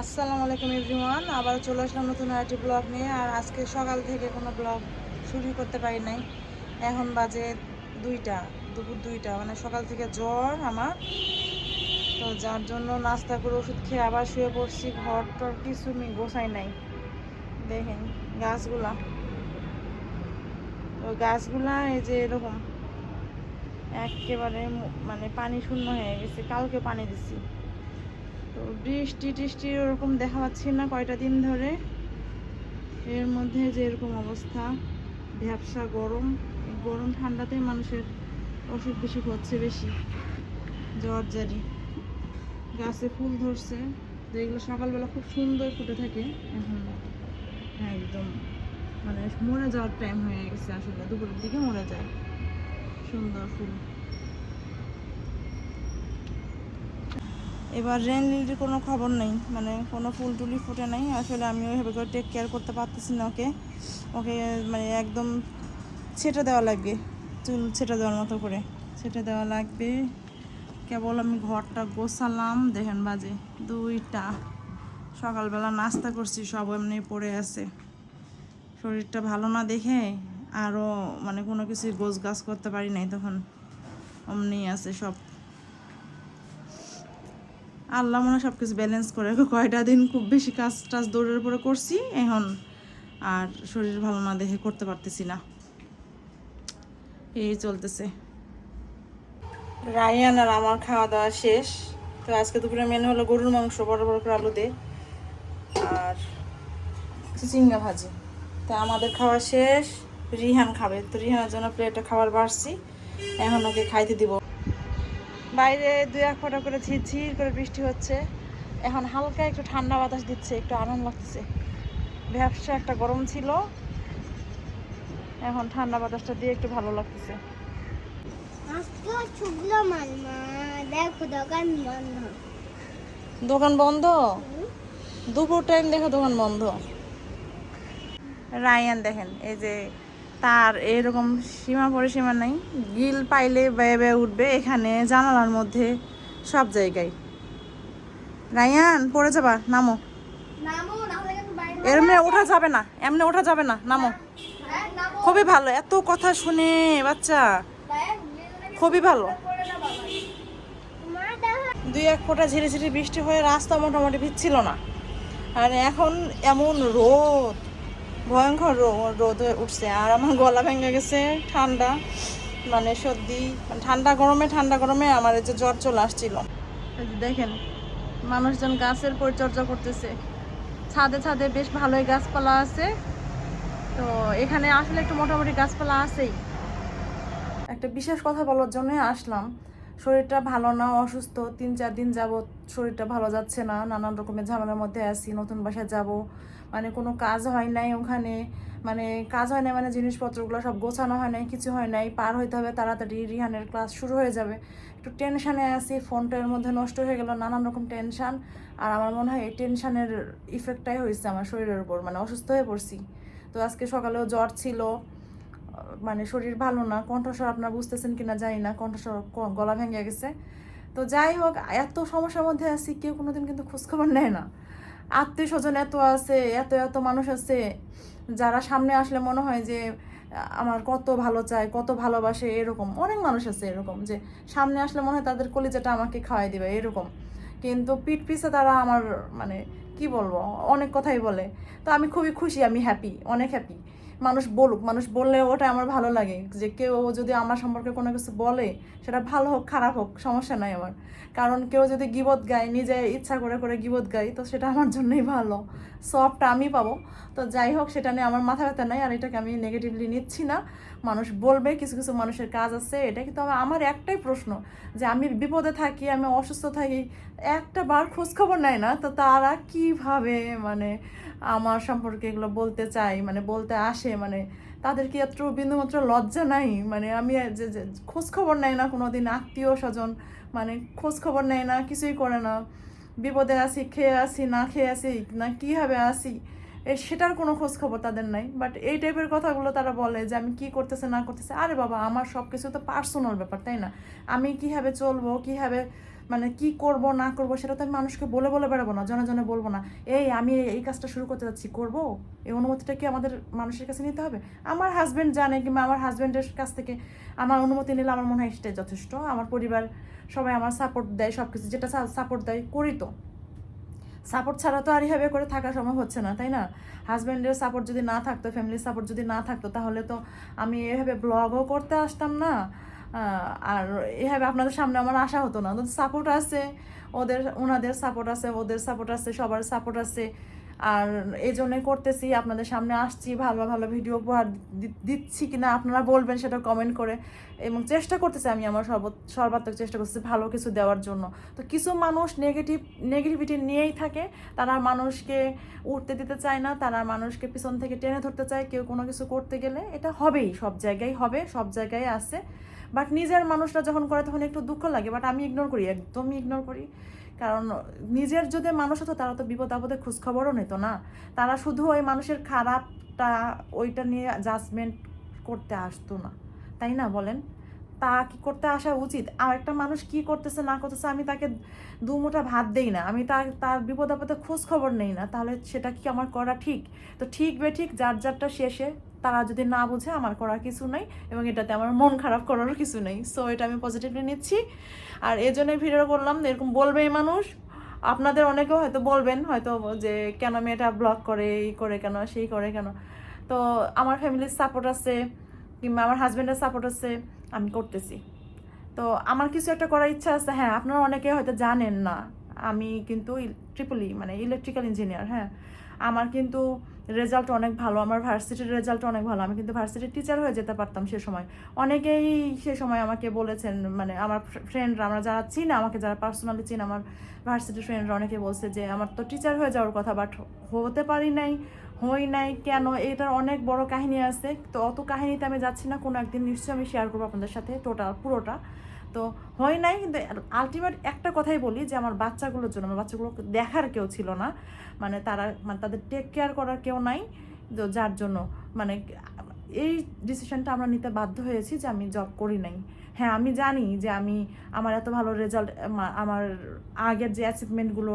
আসসালামু আলাইকুম এভরিওয়ান আবার চলে আসলাম নতুন আরেকটি ব্লগ নিয়ে। আর আজকে সকাল থেকে কোনো ব্লগ শুরু করতে পারি নাই। এখন বাজে দুইটা, দুপুর দুইটা মানে সকাল থেকে জ্বর আমার। তো যার জন্য নাস্তা করে ওষুধ খেয়ে আবার শুয়ে পড়ছি, ঘর টর কিছু গোছাই নাই। দেখেন গাছগুলা। তো গাছগুলা এই যে এরকম, একেবারে মানে পানি শূন্য হয়ে গেছে, কালকে পানি দিছি। তো বৃষ্টি টিষ্টি ওরকম দেখা পাচ্ছি না কয়টা দিন ধরে। এর মধ্যে যে এরকম অবস্থা, ভ্যাবসা গরম। গরম ঠান্ডাতে মানুষের অসুখ বিসুখ হচ্ছে বেশি। জ্বর, জারি। গাছে ফুল ধরছে। যেগুলো সকালবেলা খুব সুন্দর ফুটে থাকে। এখন একদম মানে মরে যাওয়ার টাইম হয়ে গেছে আসলে। দুপুরের দিকে মরে যায়। সুন্দর ফুল। এবার রেন লিলির কোনো খবর নেই মানে কোনো ফুল টুলি ফুটে নাই। আসলে আমি ওইভাবে করে টেক কেয়ার করতে পারতেছি না ওকে। ওকে মানে একদম ছেটে দেওয়া লাগবে, চুল ছেটে দেওয়ার মতো করে। ছেটে দেওয়া লাগবে। কেবল আমি ঘরটা গোছালাম, দেখেন বাজে দুইটা। সকালবেলা নাস্তা করছি, সব এমনি পড়ে আছে। শরীরটা ভালো না দেখে আরও মানে কোনো কিছু গোছ গাছ করতে পারি নাই তখন। অমনি আছে সব। আল্লাহ মনে সব কিছু ব্যালেন্স করে। কয়টা দিন খুব বেশি কাজ টাজ দৌড়ের উপরে করছি, এখন আর শরীর ভালো না দেখে করতে পারতেছি না। এই চলতেছে। রায়ান আর আমার খাওয়া দাওয়া শেষ। তো আজকে দুপুরে মেনু হলো গরুর মাংস, বড় বড় করে আলু দে আর চিংড়া ভাজি। তো আমাদের খাওয়া শেষ, রিহান খাবে। তো রিহানের জন্য প্লেটে খাবার বাড়ছি, এখন ওকে খাইতে দিব। বাইরে দুই এক ফোঁটা করে ঝিরঝির করে বৃষ্টি হচ্ছে। এখন হালকা একটু ঠান্ডা বাতাস দিচ্ছে একটু আরাম লাগতেছে। ব্যবসা একটা গরম ছিল এখন ঠান্ডা বাতাসটা দিয়ে একটু ভালো লাগতেছে। দোকান বন্ধ। দুপুর টাইম দেখো দোকান বন্ধ। রায়ান দেখেন এই যে তার এরকম সীমা পরিসীমা নাই। গিল পাইলে বেয়ে বেয়ে উঠবে এখানে জানালার মধ্যে সব জায়গায়। রায়ান পড়ে যাবা নামো। এমনি ওঠা যাবে না এমনি ওঠা যাবে না নামো। হ্যাঁ খুবই ভালো এত কথা শুনে বাচ্চা। খুবই ভালো। দুই এক ফোঁটা ঝিরি ঝিরি বৃষ্টি হয়ে রাস্তা মোটামুটি ভিজছিল না। আর এখন এমন রোদ। ভয়ঙ্কর রোদ হয়ে উঠছে। আর আমার গলা ভেঙে গেছে, ঠান্ডা মানে সর্দি, ঠান্ডা গরমে ঠান্ডা গরমে আমার এই যে জ্বর চলে আসছিল। দেখেন, মানুষজন গাছের পরিচর্যা করতেছে। ছাদে ছাদে বেশ ভালোই গাছপালা আছে। তো এখানে আসলে একটু মোটামুটি গাছপালা আছেই। একটা বিশেষ কথা বলার জন্য আসলাম। শরীরটা ভালো না, অসুস্থ, তিন চার দিন যাবৎ শরীরটা ভালো যাচ্ছে না, নানান রকমের ঝামেলার মধ্যে আছি, নতুন বাসায় যাব মানে কোনো কাজ হয় নাই ওখানে মানে কাজ হয় না মানে জিনিসপত্রগুলো সব গোছানো হয় নাই, কিছু হয় নাই, পার হইতে হবে তাড়াতাড়ি, রিহানের ক্লাস শুরু হয়ে যাবে। একটু টেনশানে আছি, ফোনটা এর মধ্যে নষ্ট হয়ে গেল, নানান রকম টেনশান আর আমার মনে হয় এই টেনশানের ইফেক্টটাই হয়েছে আমার শরীরের উপর মানে অসুস্থ হয়ে পড়ছি। তো আজকে সকালেও জ্বর ছিল মানে শরীর ভালো না, কণ্ঠস্বর আপনারা বুঝতেছেন কিনা জানি না, কণ্ঠস্বর গলা ভেঙে গেছে। তো যাই হোক, এত সমস্যার মধ্যে আছি, কেউ কোনোদিন কিন্তু খোঁজখবর নেয় না। আত্মীয় স্বজন এত আছে, এত এত মানুষ আছে, যারা সামনে আসলে মনে হয় যে, আমার কত ভালো চায়, কত ভালোবাসে, এরকম। অনেক মানুষ আছে এরকম যে, সামনে আসলে মনে হয় তাদের কলিজাটা আমাকে খাওয়াই দেবে, এরকম। কিন্তু পিঠ পিছে তারা আমার মানে কি বলব, অনেক কথাই বলে। তো আমি খুবই খুশি, আমি হ্যাপি অনেক হ্যাপি মানুষ বলুক, মানুষ বললে ওটা আমার ভালো লাগে। যে কেউ যদি আমার সম্পর্কে কোনো কিছু বলে, সেটা ভালো হোক, খারাপ হোক, সমস্যা নাই আমার। কারণ কেউ যদি গিবত গায়, নিজে ইচ্ছা করে করে গিবত গায়, তো সেটা আমার জন্যই ভালো। সবটা আমি পাবো। তো যাই হোক, সেটা নিয়ে আমার মাথা ব্যথা নাই, আর এটাকে আমি নেগেটিভলি নিচ্ছি না। মানুষ বলবে, কিছু কিছু মানুষের কাজ আছে। এটা কিন্তু আমার একটাই প্রশ্ন, যে আমি বিপদে থাকি, আমি অসুস্থ থাকি, একটা বার খোঁজখবর নেয় না, তো তারা কীভাবে মানে আমার সম্পর্কে এগুলো বলতে চাই মানে বলতে আসে মানে তাদের কি এত বিন্দুমাত্র লজ্জা নাই। মানে আমি যে খোঁজ খবর নেয় না কোনো দিন আত্মীয় স্বজন মানে খোঁজ খবর নেয় না, কিছুই করে না। বিপদে আসি খেয়ে আসি না খেয়ে আসি না কীভাবে আসি সেটার কোনো খোঁজ খবর তাদের নাই। বাট এই টাইপের কথাগুলো তারা বলে যে, আমি কি করতেছে, না করতেছে? আরে বাবা, আমার সব কিছু তো পার্সোনাল ব্যাপার, তাই না? আমি কীভাবে চলবো, কীভাবে মানে কি করব, না করব, সেটা তো আমি মানুষকে বলে বলে বেড়াবো না, জনে জনে বলব না। এই, আমি এই কাজটা শুরু করতে যাচ্ছি, করব? এই অনুমতিটা কি আমাদের মানুষের কাছে নিতে হবে? আমার হাজব্যান্ড জানে, কিংবা আমার হাজব্যান্ডের কাছ থেকে আমার অনুমতি নিলে আমার মনে হয় সেটাই যথেষ্ট। আমার পরিবার সবাই আমার সাপোর্ট দেয় সব কিছু যেটা সাপোর্ট দেয়, করি তো। সাপোর্ট ছাড়া তো আর এভাবে করে থাকা সম্ভব হচ্ছে না, তাই না? হাজব্যান্ডের সাপোর্ট যদি না থাকতো ফ্যামিলির সাপোর্ট যদি না থাকতো, তাহলে তো আমি এভাবে ব্লগও করতে আসতাম না। আর এভাবে আপনাদের সামনে আমার আশা হতো না। ওদের সাপোর্ট আছে, ওদের ওনাদের সাপোর্ট আছে, ওদের সাপোর্ট আছে, সবার সাপোর্ট আছে। আর এই জন্যই করতেছি, আপনাদের সামনে আসছি, ভালো ভালো ভিডিও উপহার দিচ্ছি কিনা আপনারা বলবেন সেটা কমেন্ট করে। এবং চেষ্টা করতেছি আমি আমার সর্ব, সর্বাত্মক চেষ্টা করতেছি ভালো কিছু দেওয়ার জন্য। তো কিছু মানুষ নেগেটিভ নেগেটিভিটি নিয়েই থাকে, তারা মানুষকে উঠতে দিতে চায় না, তারা মানুষকে পিছন থেকে টেনে ধরতে চায়, কেউ কোনো কিছু করতে গেলে এটা হবেই, সব জায়গায় হবে, সব জায়গায় আছে। বাট নিজের মানুষরা যখন করে তখন একটু দুঃখ লাগে বাট আমি ইগনোর করি, একদমই ইগনোর করি। কারণ নিজের যদি মানুষ হতো, তারা তো বিপদ আপদে খোঁজখবরও নিত না। তারা শুধু ওই মানুষের খারাপটা, ওইটা নিয়ে জাজমেন্ট করতে আসতো না। তাই না বলেন? তা কি করতে আসা উচিত? আর একটা মানুষ কি করতেছে, না করতেছে, আমি তাকে দু মুঠা ভাত দেই না। আমি তার তার বিপদ আপদে খোঁজ খবর নেই না। তাহলে সেটা কি আমার করা ঠিক? তো ঠিক বে ঠিক, যার যারটা শেষে তারা যদি না বুঝে, আমার করার কিছু নেই এবং এটাতে আমার মন খারাপ করারও কিছু নেই। সো এটা আমি পজিটিভলি নিচ্ছি। আর এই জন্যই ভিডিও করলাম, এরকম বলবেই মানুষ, আপনাদের অনেকেও হয়তো বলবেন, হয়তো যে, কেন মেয়েটা ব্লগ করে, এই করে কেন, সেই করে কেন? তো, আমার ফ্যামিলির সাপোর্ট আছে, কিংবা আমার হাজব্যান্ডের সাপোর্ট আছে, আমি করতেছি। তো, আমার কিছু একটা করার ইচ্ছা আছে। হ্যাঁ আপনারা অনেকে হয়তো জানেন না। আমি কিন্তু ট্রিপলি মানে ইলেকট্রিক্যাল ইঞ্জিনিয়ার হ্যাঁ। আমার কিন্তু রেজাল্ট অনেক ভালো, আমার ভার্সিটির রেজাল্ট অনেক ভালো। আমি কিন্তু ভার্সিটির টিচার হয়ে যেতে পারতাম সে সময়। অনেকেই সে সময় আমাকে বলেছেন মানে আমার ফ্রেন্ডরা আমরা যারা চিন, আমাকে যারা পার্সোনালি চিন, আমার ভার্সিটির ফ্রেন্ডরা অনেকে বলছে যে, আমার তো টিচার হয়ে যাওয়ার কথা বাট হতে পারি নাই। হই নাই কেন? এটার অনেক বড় কাহিনী আছে। তো অত কাহিনীতে আমি যাচ্ছি না, কোনো একদিন নিশ্চয়ই আমি শেয়ার করব আপনাদের সাথে টোটাল পুরোটা। তো হয় নাই, কিন্তু আলটিমেট একটা কথাই বলি যে আমার বাচ্চাগুলোর জন্য, আমার বাচ্চাগুলো দেখার কেউ ছিল না। মানে তারা মানে তাদের টেক কেয়ার করার কেউ নাই। তো যার জন্য মানে এই ডিসিশনটা আমরা নিতে বাধ্য হয়েছি যে আমি জব করি নাই। হ্যাঁ আমি জানি যে আমি, আমার এত ভালো রেজাল্ট আমার আগের যে অ্যাচিভমেন্টগুলো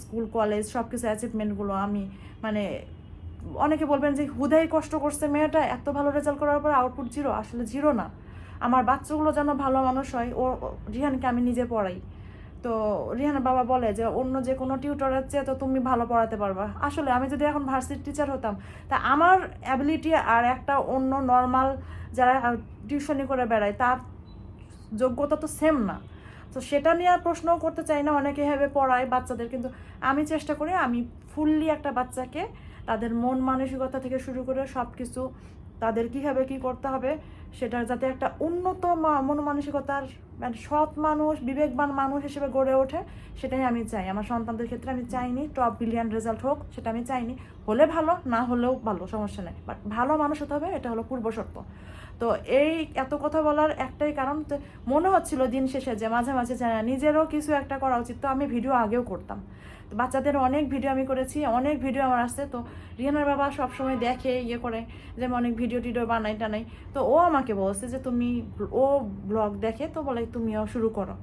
স্কুল কলেজ সব কিছু অ্যাচিভমেন্টগুলো আমি মানে অনেকে বলবেন যে, হুদাই কষ্ট করছে মেয়েটা, এত ভালো রেজাল্ট করার পর আউটপুট জিরো আসলে জিরো না। আমার বাচ্চাগুলো যেন ভালো মানুষ হয়, ও, রিহানকে আমি নিজে পড়াই। তো রিহানের বাবা বলে যে, অন্য যে কোনো টিউটরের চেয়ে তো তুমি ভালো পড়াতে পারবা। আসলে আমি যদি এখন ভার্সিটি টিচার হতাম, তা আমার অ্যাবিলিটি আর একটা অন্য নর্মাল যারা টিউশনি করে বেড়ায়, তার যোগ্যতা তো সেম না। তো সেটা নিয়ে আর প্রশ্নও করতে চাই না, অনেকে এভাবে পড়ায় বাচ্চাদের। কিন্তু আমি চেষ্টা করি, আমি ফুললি একটা বাচ্চাকে তাদের মন মানসিকতা থেকে শুরু করে সব কিছু তাদের কীভাবে কী করতে হবে সেটা যাতে একটা উন্নত মন মানসিকতার মানে সৎ মানুষ, বিবেকবান মানুষ হিসেবে গড়ে ওঠে, সেটাই আমি চাই। আমার সন্তানদের ক্ষেত্রে আমি চাইনি টপ বিলিয়ন রেজাল্ট হোক, সেটা আমি চাইনি। হলে ভালো, না হলেও ভালো, সমস্যা নেই। বাট ভালো মানুষ হতে হবে, এটা হলো পূর্ব শর্ত। তো এই এত কথা বলার একটাই কারণ মনে হচ্ছিল দিন শেষে যে মাঝে মাঝে নিজেরও কিছু একটা করা উচিত, তো আমি ভিডিও আগেও করতাম। বাচ্চাদের অনেক ভিডিও আমি করেছি, অনেক ভিডিও আমার আসছে তো রিয়ানার বাবা সবসময় দেখে ইয়ে করে যে আমি অনেক ভিডিও টিডিও বানাই টানাই। তো ও আমাকে বলছে যে তুমি ও ব্লগ দেখে তো বলে তুমিও শুরু করো।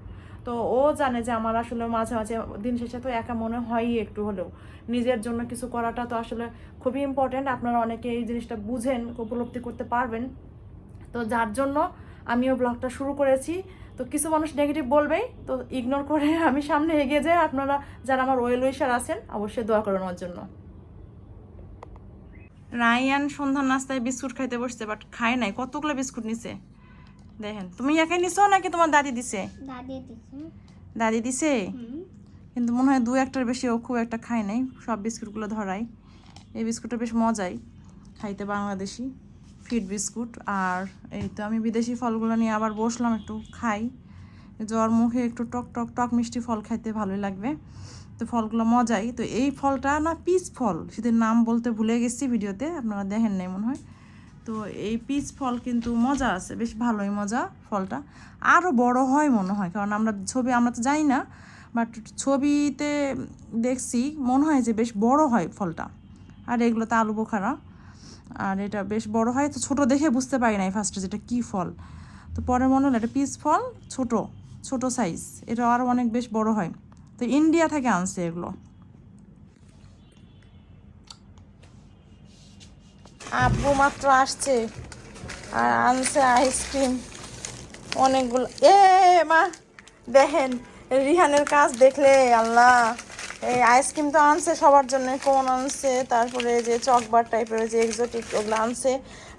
তো ও জানে যে আমার আসলে মাঝে মাঝে দিন শেষে তো একা মনে হয়ই একটু হলেও। নিজের জন্য কিছু করাটা তো আসলে খুবই ইম্পর্ট্যান্ট আপনারা অনেকে এই জিনিসটা বুঝেন, উপলব্ধি করতে পারবেন। তো যার জন্য আমিও ব্লগটা শুরু করেছি। তো কিছু মানুষ নেগেটিভ বলবেই তো ইগনোর করে আমি সামনে এগিয়ে যাই। আপনারা যারা আমার ওয়েল উইশার আছেন অবশ্যই দোয়া করেন আমার জন্য। রায়ান সন্ধ্যার নাস্তায় বিস্কুট খাইতে বসছে বাট খায় নাই। কতগুলো বিস্কুট নিছে? দেখেন তুমি একাই নিছো নাকি তোমার দাদি দিছে? দাদি দিছি। দাদি দিছে? কিন্তু মনে হয় দু একটার বেশি ও খুব একটা খায় নাই। সব বিস্কুটগুলো ধরাই এই বিস্কুটটা বেশ মজাই খাইতে বাংলাদেশি। ফিট বিস্কুট আর এই তো আমি বিদেশি ফলগুলো নিয়ে আবার বসলাম, একটু খাই। জ্বর মুখে একটু টক টক টক মিষ্টি ফল খাইতে ভালোই লাগবে। তো ফলগুলো মজাই। তো এই ফলটা না পিচ ফল সেদের নাম বলতে ভুলে গেছি ভিডিওতে, আপনারা দেখেন নাই মনে হয়। তো এই পিচ ফল কিন্তু মজা আছে, বেশ ভালোই মজা ফলটা। আরও বড় হয় মনে হয়, কারণ আমরা ছবি, আমরা তো যাই না, বাট ছবিতে দেখছি, মনে হয় যে বেশ বড় হয় ফলটা। আর এগুলো তো আলু বোখারা আর এটা বেশ বড় হয়, তো ছোট দেখে বুঝতে পারি নাই ফার্স্টে যেটা কী ফল। তো পরে মনে হলো এটা পিস ফল, ছোট ছোট সাইজ এটা আরও অনেক বেশ বড় হয়। তো ইন্ডিয়া থেকে আনছে এগুলো। আব্বু মাত্র আসছে, আর আনছে আইসক্রিম অনেকগুলো এ, মা, দেখেন, রিহানের কাজ দেখলে, আল্লাহ। এই আইসক্রিম তো আনছে সবার জন্য কোন আনছে তারপরে যে চকবার টাইপের যে এক্সোটিক ওগুলো আনছে।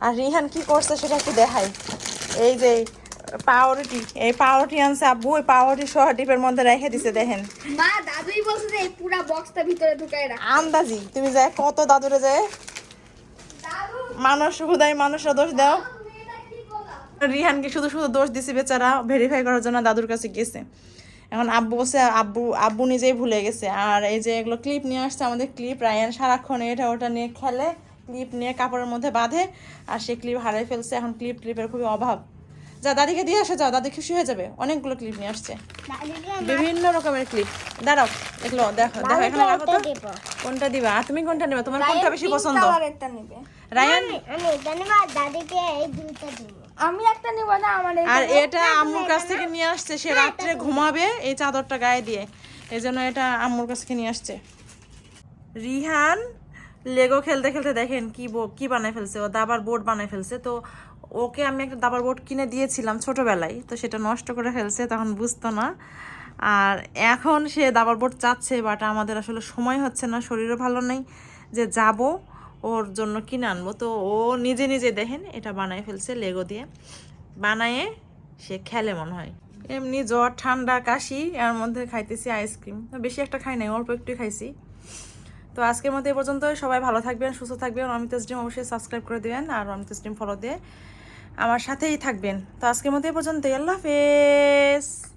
আর রিহান কি করছে সেটা একটু দেখাই। এই যে পাউরুটি এই পাউরুটি আনছে আব্বু ওই পাউরুটি সহ ডিপের মধ্যে রেখে দিছে দেখেন। মা দাদুই বলছে যে এই পুরা বক্সটা ভিতরে ঢুকাই রাখ। আন্দাজি তুমি যায় কত দাদুরে যায়? মানুষ হুদাই মানুষরা দোষ দাও। রিহানকে শুধু শুধু দোষ দিছে বেচারা ভেরিফাই করার জন্য দাদুর কাছে গেছে। এখন আব্বু বসে আব্বু আব্বু নিজেই ভুলে গেছে। আর এই যে এগুলো ক্লিপ নিয়ে আসছে আমাদের ক্লিপ রায়ান সারাক্ষণ এটা ওটা নিয়ে খেলে ক্লিপ নিয়ে কাপড়ের মধ্যে বাঁধে আর সে ক্লিপ হারিয়ে ফেলছে। এখন ক্লিপ ক্লিপের খুবই অভাব। যা দাদিকে দিয়ে আসে যাও দাদি খুশি হয়ে যাবে। অনেকগুলো ক্লিপ নিয়ে আসছে। বিভিন্ন রকমের ক্লিপ দাঁড়াও এগুলো দেখো দেখো এখানে রাখো তো। কোনটা দিবা? আর তুমি কোনটা নেবে? তোমার কোনটা বেশি পছন্দ? রায়ান? আমি দাদিকে এই দুইটা দিব। আমি একটা নেব না আমার আর এটা আম্মুর কাছ থেকে নিয়ে আসছে সে রাত্রে ঘুমাবে এই চাদরটা গায়ে দিয়ে। এই জন্য এটা আম্মুর কাছ থেকে নিয়ে আসছে। রিহান লেগো খেলতে খেলতে দেখেন কি কি বানায় ফেলছে ও দাবার বোর্ড বানায় ফেলছে। তো ওকে আমি একটা দাবার বোর্ড কিনে দিয়েছিলাম ছোটবেলায় তো সেটা নষ্ট করে ফেলছে তখন বুঝতো না। আর এখন সে দাবার বোর্ড চাচ্ছে বাট আমাদের আসলে সময় হচ্ছে না শরীরও ভালো নেই যে যাব। ওর জন্য কিনে আনব। তো ও নিজে নিজে দেখেন, এটা বানায় ফেলছে লেগো দিয়ে। বানায়ে সে খেলে মনে হয়। এমনি জ্বর, ঠান্ডা, কাশি, এর মধ্যে খাইতেছি আইসক্রিম বেশি একটা খাই নাই, অল্প একটু খাইছি। তো আজকের মতো এই পর্যন্ত সবাই ভালো থাকবেন, সুস্থ থাকবেন। অমিত স্ট্রিম অবশ্যই সাবস্ক্রাইব করে দেবেন আর অমিত স্ট্রিম ফলো দিয়ে আমার সাথেই থাকবেন। তো আজকের মতো এই পর্যন্তই। আল্লাহ হাফেজ।